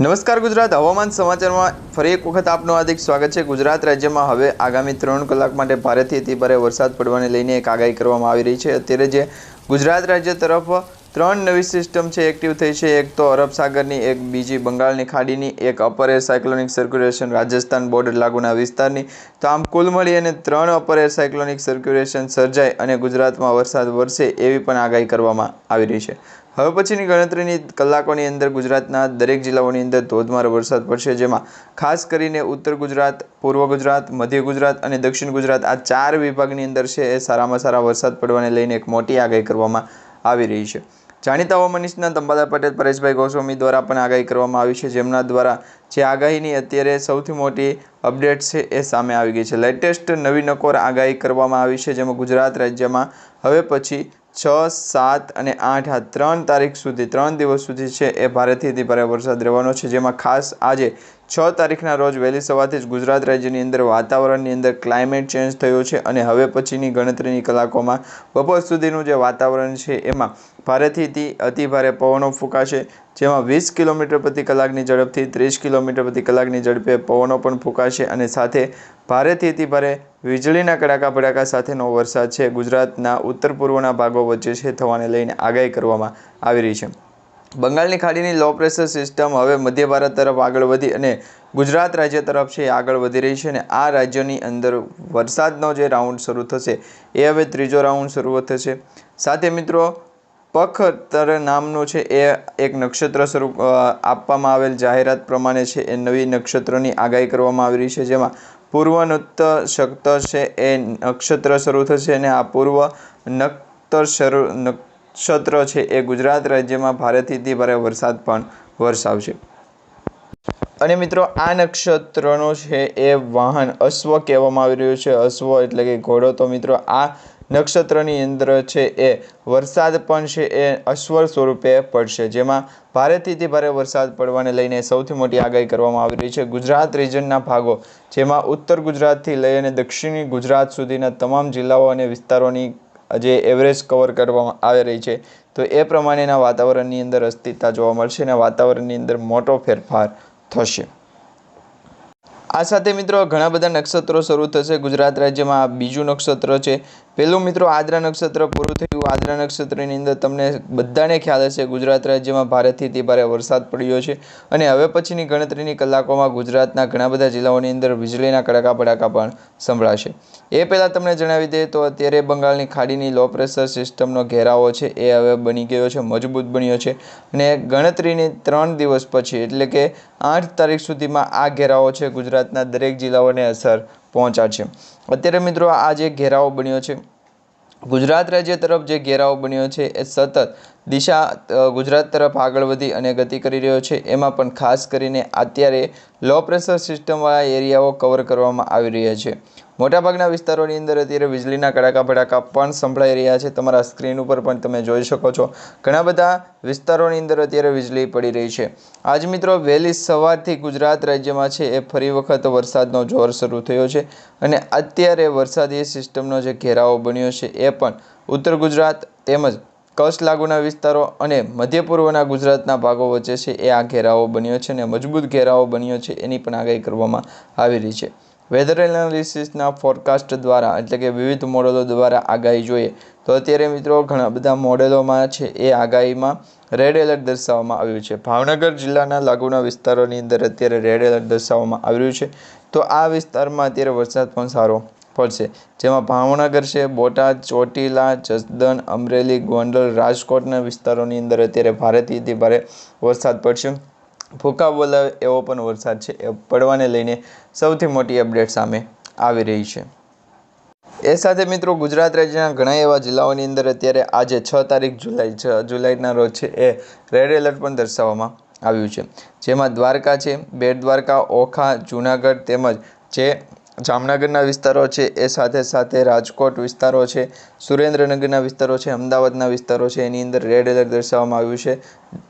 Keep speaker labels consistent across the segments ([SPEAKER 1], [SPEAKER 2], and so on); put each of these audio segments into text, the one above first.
[SPEAKER 1] નમસ્કાર ગુજરાત, હવામાન સમાચારમાં ફરી એક વખત આપનું હાર્દિક સ્વાગત છે. ગુજરાત રાજ્યમાં હવે આગામી ત્રણ કલાક માટે ભારેથી અતિભારે વરસાદ પડવાને લઈને એક આગાહી કરવામાં આવી રહી છે. અત્યારે જે ગુજરાત રાજ્ય તરફ ત્રણ નવી સિસ્ટમ છે, એક્ટિવ થઈ છે. એક તો અરબ સાગરની, એક બીજી બંગાળની ખાડીની, એક upper air cyclonic circulation Rajasthan border લાગુના વિસ્તારની. તો આમ કુલ મળી અને ત્રણ અપર એર સાયક્લોનિક સર્ક્યુલેશન સર્જાય અને ગુજરાતમાં વરસાદ વરસે એવી પણ આગાહી કરવામાં આવી રહી છે. હવે પછીની ગણતરીની કલાકોની અંદર ગુજરાતના દરેક જિલ્લાઓની અંદર ધોધમાર વરસાદ પડશે, જેમાં ખાસ કરીને ઉત્તર ગુજરાત, પૂર્વ ગુજરાત, મધ્ય ગુજરાત અને દક્ષિણ ગુજરાત આ ચાર વિભાગની અંદર છે એ સારામાં સારા વરસાદ પડવાને લઈને એક મોટી આગાહી કરવામાં આવી રહી છે. જાણીતા હવામાન નિષ્ણાત અંબાદાર પટેલ, પરેશભાઈ ગોસ્વામી દ્વારા પણ આગાહી કરવામાં આવી છે, જેમના દ્વારા જે આગાહીની અત્યારે સૌથી મોટી અપડેટ છે એ સામે આવી ગઈ છે. લેટેસ્ટ નવી નકોર આગાહી કરવામાં આવી છે, જેમાં ગુજરાત રાજ્યમાં હવે પછી છ, સાત અને આઠ, આ ત્રણ તારીખ સુધી, ત્રણ દિવસ સુધી છે એ ભારેથી ભારે વરસાદ રહેવાનો છે. જેમાં ખાસ આજે છ તારીખના રોજ વહેલી સવારથી જ ગુજરાત રાજ્યની અંદર વાતાવરણની અંદર ક્લાઇમેટ ચેન્જ થયો છે અને હવે પછીની ગણતરીની કલાકોમાં બપોર સુધીનું જે વાતાવરણ છે એમાં ભારેથી અતિભારે અતિ ભારે પવનો ફૂંકાશે, જેમાં વીસ કિલોમીટર પ્રતિ કલાકની ઝડપથી ત્રીસ કિલોમીટર પ્રતિ કલાકની ઝડપે પવનો પણ ફૂંકાશે અને સાથે ભારેથી અતિભારે વીજળીના કડાકા ભડાકા સાથેનો વરસાદ છે. ગુજરાતના ઉત્તર પૂર્વના ભાગો વચ્ચે છે, થવાને લઈને આગાહી કરવામાં આવી રહી છે. બંગાળની ખાડીની લો પ્રેશર સિસ્ટમ હવે મધ્ય ભારત તરફ આગળ વધી અને ગુજરાત રાજ્ય તરફ છે એ આગળ વધી રહી છે અને આ રાજ્યની અંદર વરસાદનો જે રાઉન્ડ શરૂ થશે એ હવે ત્રીજો રાઉન્ડ શરૂ થશે. સાથે મિત્રો, પખતર નામનું છે એ એક નક્ષત્ર સ્વરૂપ આપવામાં આવેલ જાહેરાત પ્રમાણે છે એ નવી નક્ષત્રની આગાહી કરવામાં આવી રહી છે જેમાં પૂર્વનુત્ત શક્ત છે એ નક્ષત્ર શરૂ થશે અને આ પૂર્વ નક્તર શરૂ નક્ષત્ર છે એ ગુજરાત રાજ્યમાં ભારેથી ભારે વરસાદ પણ વરસાવશે. અને મિત્રો, આ નક્ષત્રનો છે એ વાહન અશ્વ કહેવામાં આવી રહ્યું છે. અશ્વ એટલે કે ઘોડો. તો મિત્રો, આ નક્ષત્રની અંદર છે એ વરસાદ પણ છે એ અશ્વ સ્વરૂપે પડશે, જેમાં ભારેથી ભારે વરસાદ પડવાને લઈને સૌથી મોટી આગાહી કરવામાં આવી રહી છે ગુજરાત રિજનના ભાગો, જેમાં ઉત્તર ગુજરાતથી લઈ અને દક્ષિણી ગુજરાત સુધીના તમામ જિલ્લાઓ અને વિસ્તારોની જે એવરેજ કવર કરવામાં આવી રહી છે. તો એ પ્રમાણેના વાતાવરણની અંદર અસ્થિરતા જોવા મળશે અને વાતાવરણની અંદર મોટો ફેરફાર થશે. આ સાથે મિત્રો ઘણા બધા નક્ષત્રો શરૂ થશે. ગુજરાત રાજ્યમાં આ બીજું નક્ષત્ર છે. પહેલું મિત્રો આદ્રા નક્ષત્ર પૂરું થયું. આદ્રા નક્ષત્રની અંદર તમને બધાને ખ્યાલ હશે, ગુજરાત રાજ્યમાં ભારેથી તે ભારે વરસાદ પડ્યો છે અને હવે પછીની ગણતરીની કલાકોમાં ગુજરાતના ઘણા બધા જિલ્લાઓની અંદર વીજળીના કડાકા ભડાકા પણ સંભળાશે. એ પહેલાં તમને જણાવી દઈએ તો અત્યારે બંગાળની ખાડીની લો પ્રેશર સિસ્ટમનો ઘેરાવો છે, એ હવે બની ગયો છે, મજબૂત બન્યો છે અને ગણતરીની ત્રણ દિવસ પછી, એટલે કે આઠ તારીખ સુધીમાં આ ઘેરાવો છે ગુજરાતના દરેક જિલ્લાઓને અસર પહોંચાડશે. અત્યારે મિત્રો આ જે ઘેરાવો બન્યો છે, ગુજરાત રાજ્ય તરફ જે ઘેરાવો બન્યો છે એ સતત દિશા ગુજરાત તરફ આગળ વધી અને ગતિ કરી રહ્યો છે. એમાં પણ ખાસ કરીને અત્યારે લો પ્રેશર સિસ્ટમવાળા એરિયાઓ કવર કરવામાં આવી રહ્યા છે. મોટાભાગના વિસ્તારોની અંદર અત્યારે વીજળીના કડાકા ભડાકા પણ સંભળાઈ રહ્યા છે. તમારા સ્ક્રીન ઉપર પણ તમે જોઈ શકો છો. ઘણા બધા વિસ્તારોની અંદર અત્યારે વીજળી પડી રહી છે. આજ મિત્રો વહેલી સવારથી ગુજરાત રાજ્યમાં છે એ ફરી વખત વરસાદનો જોર શરૂ થયો છે અને અત્યારે વરસાદી સિસ્ટમનો જે ઘેરાવો બન્યો છે એ પણ ઉત્તર ગુજરાત તેમજ કચ્છ લાગુના વિસ્તારો અને મધ્ય પૂર્વના ગુજરાતના ભાગો વચ્ચે છે એ આ ઘેરાવો બન્યો છે અને મજબૂત ઘેરાવો બન્યો છે એની પણ આગાહી કરવામાં આવી રહી છે. વેધર એનાલિસિસના ફોરકાસ્ટ દ્વારા, એટલે કે વિવિધ મોડેલો દ્વારા આગાહી જોઈએ. તો અત્યારે મિત્રો ઘણા બધા મોડેલોમાં છે, એ આગાહીમાં રેડ એલર્ટ દર્શાવવામાં આવ્યું છે. ભાવનગર જિલ્લાના લાગુના વિસ્તારોની અંદર અત્યારે રેડ એલર્ટ દર્શાવવામાં આવ્યું છે. તો આ વિસ્તારમાં અત્યારે વરસાદ પણ સારો પડશે. જેમાં ભાવનગર છે, બોટાદ, ચોટીલા જસદન અમરેલી, ગોંડલ, રાજકોટના વિસ્તારોની અંદર અત્યારે ભારેથી ભારે વરસાદ પડશે. ફૂંકા બોલાવે એવો પણ વરસાદ છે. એ પડવાને લઈને સૌથી મોટી અપડેટ સામે આવી રહી છે. એ સાથે મિત્રો ગુજરાત રાજ્યના ઘણા એવા જિલ્લાઓની અંદર અત્યારે આજે છ તારીખ જુલાઈ છ. જુલાઈના રોજ છે એ રેડ એલર્ટ પણ દર્શાવવામાં આવ્યું છે. જેમાં દ્વારકા છે, બેટ દ્વારકા, ઓખા, જૂનાગઢ તેમજ જે જામનગરના વિસ્તારો છે, એ સાથે સાથે રાજકોટ વિસ્તારો છે, સુરેન્દ્રનગરના વિસ્તારો છે, અમદાવાદના વિસ્તારો છે, એની અંદર રેડ એલર્ટ દર્શાવવામાં આવ્યું છે.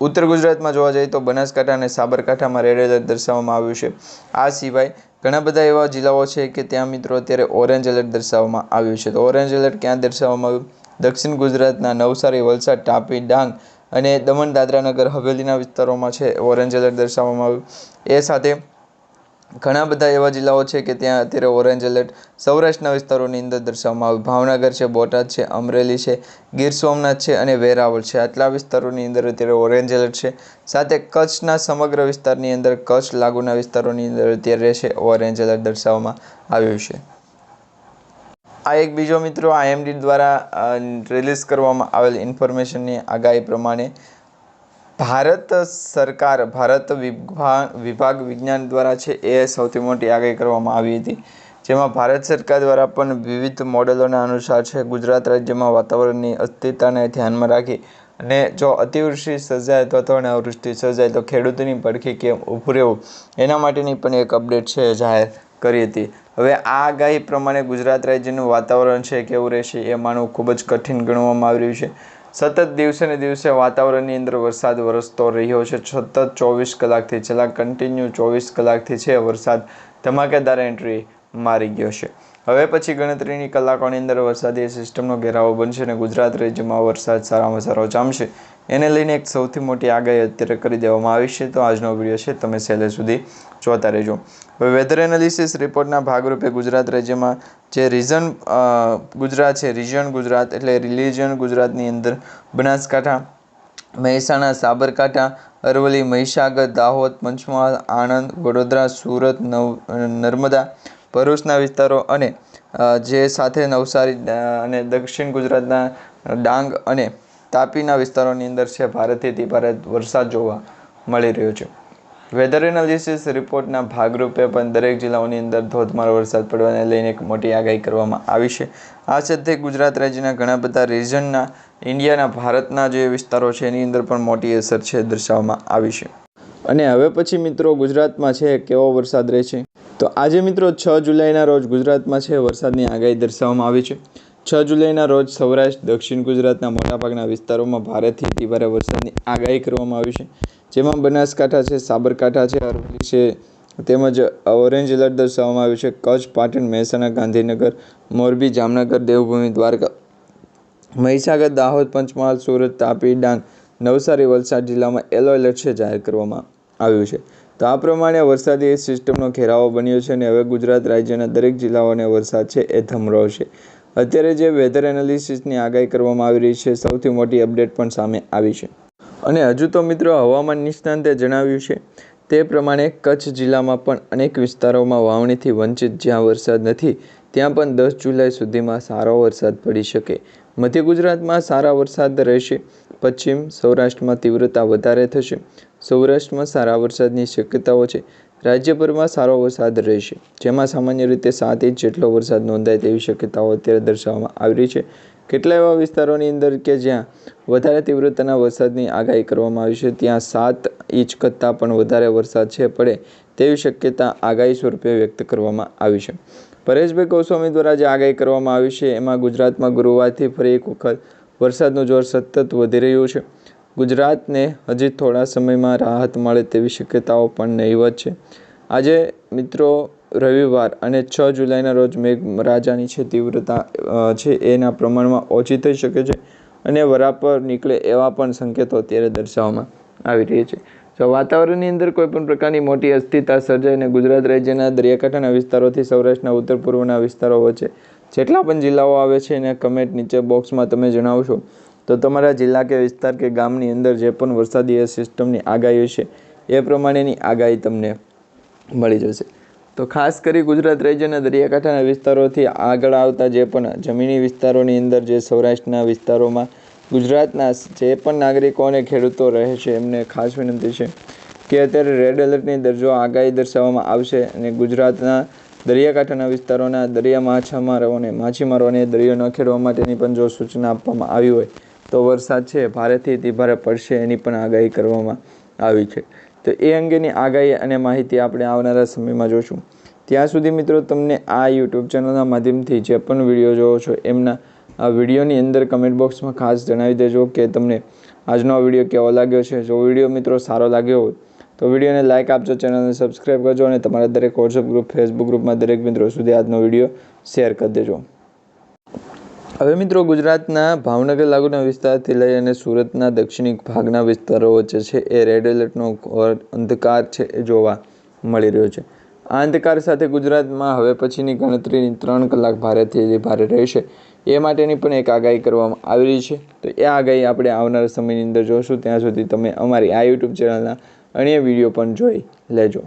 [SPEAKER 1] ઉત્તર ગુજરાતમાં જોવા જઈએ તો બનાસકાંઠા અને સાબરકાંઠામાં રેડ એલર્ટ દર્શાવવામાં આવ્યું છે. આ સિવાય ઘણા બધા એવા જિલ્લાઓ છે કે ત્યાં મિત્રો અત્યારે ઓરેન્જ એલર્ટ દર્શાવવામાં આવ્યું છે. તો ઓરેન્જ એલર્ટ ક્યાં દર્શાવવામાં આવ્યું? દક્ષિણ ગુજરાતના નવસારી, વલસાડ, તાપી, ડાંગ અને દમણ દાદરાનગર હવેલીના વિસ્તારોમાં છે ઓરેન્જ એલર્ટ દર્શાવવામાં આવ્યું. એ સાથે ઘણા બધા એવા જિલ્લાઓ છે કે ત્યાં અત્યારે ઓરેન્જ એલર્ટ સૌરાષ્ટ્રના વિસ્તારોની અંદર દર્શાવવામાં આવ્યું. ભાવનગર છે, બોટાદ છે, અમરેલી છે, ગીર સોમનાથ છે અને વેરાવળ છે. આટલા વિસ્તારોની અંદર અત્યારે ઓરેન્જ એલર્ટ છે. સાથે કચ્છના સમગ્ર વિસ્તારની અંદર કચ્છ લાગુના વિસ્તારોની અંદર અત્યારે છે ઓરેન્જ એલર્ટ દર્શાવવામાં આવ્યું છે. આ એક બીજો મિત્રો આઈએમડી દ્વારા રિલીઝ કરવામાં આવેલ ઇન્ફોર્મેશનની આગાહી પ્રમાણે ભારત સરકાર, ભારત વિભાગ વિભાગ વિજ્ઞાન દ્વારા છે એ સૌથી મોટી આગાહી કરવામાં આવી હતી. જેમાં ભારત સરકાર દ્વારા પણ વિવિધ મોડેલોના અનુસાર છે ગુજરાત રાજ્યમાં વાતાવરણની અસ્થિરતાને ધ્યાનમાં રાખી અને જો અતિવૃષ્ટિ સર્જાય અથવા તો અનાવૃષ્ટિ સર્જાય તો ખેડૂતોની પડખી કેમ ઊભું રહેવું, એના માટેની પણ એક અપડેટ છે જાહેર કરી હતી. હવે આ આગાહી પ્રમાણે ગુજરાત રાજ્યનું વાતાવરણ છે, કેવું રહેશે એ માનવું ખૂબ જ કઠિન ગણવામાં આવી રહ્યું છે. સતત દિવસે ને દિવસે વાતાવરણની અંદર વરસાદ વરસતો રહ્યો છે. સતત ચોવીસ કલાકથી, છેલ્લા કન્ટિન્યુ ચોવીસ કલાકથી છે વરસાદ ધમાકેદાર એન્ટ્રી મારી ગયો છે. હવે પછી ગણતરીની કલાકોની અંદર વરસાદી સિસ્ટમનો ઘેરાવો બનશે અને ગુજરાત રાજ્યમાં વરસાદ સારામાં સારો જામશે. એને લઈને એક સૌથી મોટી આગાહી અત્યારે કરી દેવામાં આવી છે. તો આજનો વીડિયો છે, તમે છેલ્લે સુધી જોતા રહેજો. હવે વેધર એનાલિસિસ રિપોર્ટના ભાગરૂપે ગુજરાત રાજ્યમાં જે રિઝન ગુજરાત છે રિજન ગુજરાત એટલે રિલિજન ગુજરાતની અંદર બનાસકાંઠા, મહેસાણા, સાબરકાંઠા, અરવલ્લી, મહીસાગર, દાહોદ, પંચમહાલ, આણંદ, વડોદરા, સુરત, નવ નર્મદા ભરૂચના વિસ્તારો અને જે સાથે નવસારી અને દક્ષિણ ગુજરાતના ડાંગ અને તાપીના વિસ્તારોની અંદર છે, ભારેથી અતિ ભારે વરસાદ જોવા મળી રહ્યો છે. વેધર એનાલિસિસ રિપોર્ટના ભાગરૂપે પણ દરેક જિલ્લાઓની અંદર ધોધમાર વરસાદ પડવાને લઈને એક મોટી આગાહી કરવામાં આવી છે. આ સાથે ગુજરાત રાજ્યના ઘણા બધા રિજનના ઇન્ડિયાના ભારતના જે વિસ્તારો છે, એની અંદર પણ મોટી અસર છે, દર્શાવવામાં આવી છે. અને હવે પછી મિત્રો ગુજરાતમાં છે, કેવો વરસાદ રહેશે? તો આજે મિત્રો છ જુલાઈના રોજ ગુજરાતમાં છે, વરસાદની આગાહી દર્શાવવામાં આવી છે. છ જુલાઈના રોજ સૌરાષ્ટ્ર, દક્ષિણ ગુજરાતના મોટાભાગના વિસ્તારોમાં ભારેથી અતિભારે વરસાદની આગાહી કરવામાં આવી છે. જેમાં બનાસકાંઠા છે, સાબરકાંઠા છે, અરવલ્લી છે, તેમજ ઓરેન્જ એલર્ટ દર્શાવવામાં આવ્યું છે. કચ્છ, પાટણ, મહેસાણા, ગાંધીનગર, મોરબી, જામનગર, દેવભૂમિ, દ્વારકા, મહીસાગર, દાહોદ, પંચમહાલ, સુરત, તાપી, ડાંગ, નવસારી, વલસાડ જિલ્લામાં યલો એલર્ટ છે જાહેર કરવામાં આવ્યું છે. તો આ પ્રમાણે વરસાદી સિસ્ટમનો ઘેરાવો બન્યો છે અને હવે ગુજરાત રાજ્યના દરેક જિલ્લાઓને વરસાદ છે એ થમરોશે અત્યારે જે વેધર એનાલિસિસની આગાહી કરવામાં આવી રહી છે, સૌથી મોટી અપડેટ પણ સામે આવી છે. અને હજુ તો મિત્રો હવામાન નિષ્ણાંતે જણાવ્યું છે, તે પ્રમાણે કચ્છ જિલ્લામાં પણ અનેક વિસ્તારોમાં વાવણીથી વંચિત જ્યાં વરસાદ નથી, ત્યાં પણ દસ જુલાઈ સુધીમાં સારો વરસાદ પડી શકે. મધ્ય ગુજરાતમાં સારા વરસાદ રહેશે, પશ્ચિમ સૌરાષ્ટ્રમાં તીવ્રતા વધારે થશે સૌરાષ્ટ્રમાં સારા વરસાદની શક્યતાઓ છે. રાજ્યભરમાં સારો વરસાદ રહેશે, જેમાં સામાન્ય રીતે સાત ઇંચ જેટલો વરસાદ નોંધાય તેવી શક્યતાઓ અત્યારે દર્શાવવામાં આવી રહી છે. કેટલા એવા વિસ્તારોની અંદર કે જ્યાં વધારે તીવ્રતાના વરસાદની આગાહી કરવામાં આવી છે, ત્યાં સાત ઇંચ કરતાં પણ વધારે વરસાદ છે પડે તેવી શક્યતા આગાહી સ્વરૂપે વ્યક્ત કરવામાં આવી છે. પરેશભાઈ ગોસ્વામી દ્વારા જે આગાહી કરવામાં આવી છે, એમાં ગુજરાતમાં ગુરુવારથી ફરી એક વખત વરસાદનું જોર સતત વધી રહ્યું છે. ગુજરાતને હજી થોડા સમયમાં રાહત મળે તેવી શક્યતાઓ પણ નહીવત છે. આજે મિત્રો રવિવાર અને છ જુલાઈના રોજ મેઘરાજાની છે તીવ્રતા છે એના પ્રમાણમાં ઓછી થઈ શકે છે અને વરાપર નીકળે એવા પણ સંકેતો અત્યારે દર્શાવવામાં આવી રહી છે. જો વાતાવરણની અંદર કોઈપણ પ્રકારની મોટી અસ્થિરતા અને ગુજરાત રાજ્યના દરિયાકાંઠાના વિસ્તારોથી સૌરાષ્ટ્રના ઉત્તર પૂર્વના વિસ્તારો વચ્ચે જેટલા પણ જિલ્લાઓ આવે છે એને કમેન્ટ નીચે બોક્સમાં તમે જણાવશો. તો તમારા જિલ્લા કે વિસ્તાર કે ગામની અંદર જે પણ વરસાદી સિસ્ટમની આગાહી છે એ પ્રમાણેની આગાહી તમને મળી જશે. તો ખાસ કરી ગુજરાત રાજ્યના દરિયાકાંઠાના વિસ્તારોથી આગળ આવતા જે પણ જમીની વિસ્તારોની અંદર જે સૌરાષ્ટ્રના વિસ્તારોમાં ગુજરાતના જે પણ નાગરિકો અને ખેડૂતો રહે છે, એમને ખાસ વિનંતી છે કે અત્યારે રેડ એલર્ટની દરજો આગાહી દર્શાવવામાં આવશે અને ગુજરાતના દરિયાકાંઠાના વિસ્તારોના દરિયા માછીમારોને માછીમારોને દરિયો ન ખેડવા માટેની પણ જો સૂચના આપવામાં આવી હોય તો વરસાદ છે, ભારેથી અતિ ભારે પડશે એની પણ આગાહી કરવામાં આવી છે. તો એ અંગેની આગાહી અને માહિતી આપણે આવનારા સમયમાં જોશું. ત્યાં સુધી મિત્રો તમને આ યુટ્યુબ ચેનલના માધ્યમથી જે પણ વીડિયો જોવો છો, એમના આ વિડીયોની અંદર કમેન્ટ બોક્સમાં ખાસ જણાવી દેજો કે તમને આજનો આ વીડિયો કેવો લાગ્યો છે. જો વીડિયો મિત્રો સારો લાગ્યો હોય, તો વિડીયોને લાઇક આપજો, ચેનલને સબસ્ક્રાઈબ કરજો અને તમારા દરેક વોટ્સઅપ ગ્રુપ ફેસબુક ગ્રુપમાં દરેક મિત્રો સુધી આજનો વીડિયો શેર કરી દેજો. હવે મિત્રો ગુજરાતના ભાવનગર લાગુના વિસ્તારથી લઈ અને સુરતના દક્ષિણી ભાગના વિસ્તારો વચ્ચે છે એ રેડ એલર્ટનો અંધકાર છે એ જોવા મળી રહ્યો છે. આ અંધકાર સાથે ગુજરાતમાં હવે પછીની ગણતરીની ત્રણ કલાક ભારેથી જે ભારે રહેશે. એ માટેની પણ એક આગાહી કરવામાં આવી રહી છે. તો એ આગાહી આપણે આવનારા સમયની અંદર જોશું. ત્યાં સુધી તમે અમારી આ યુટ્યુબ ચેનલના અન્ય વીડિયો પણ જોઈ લેજો.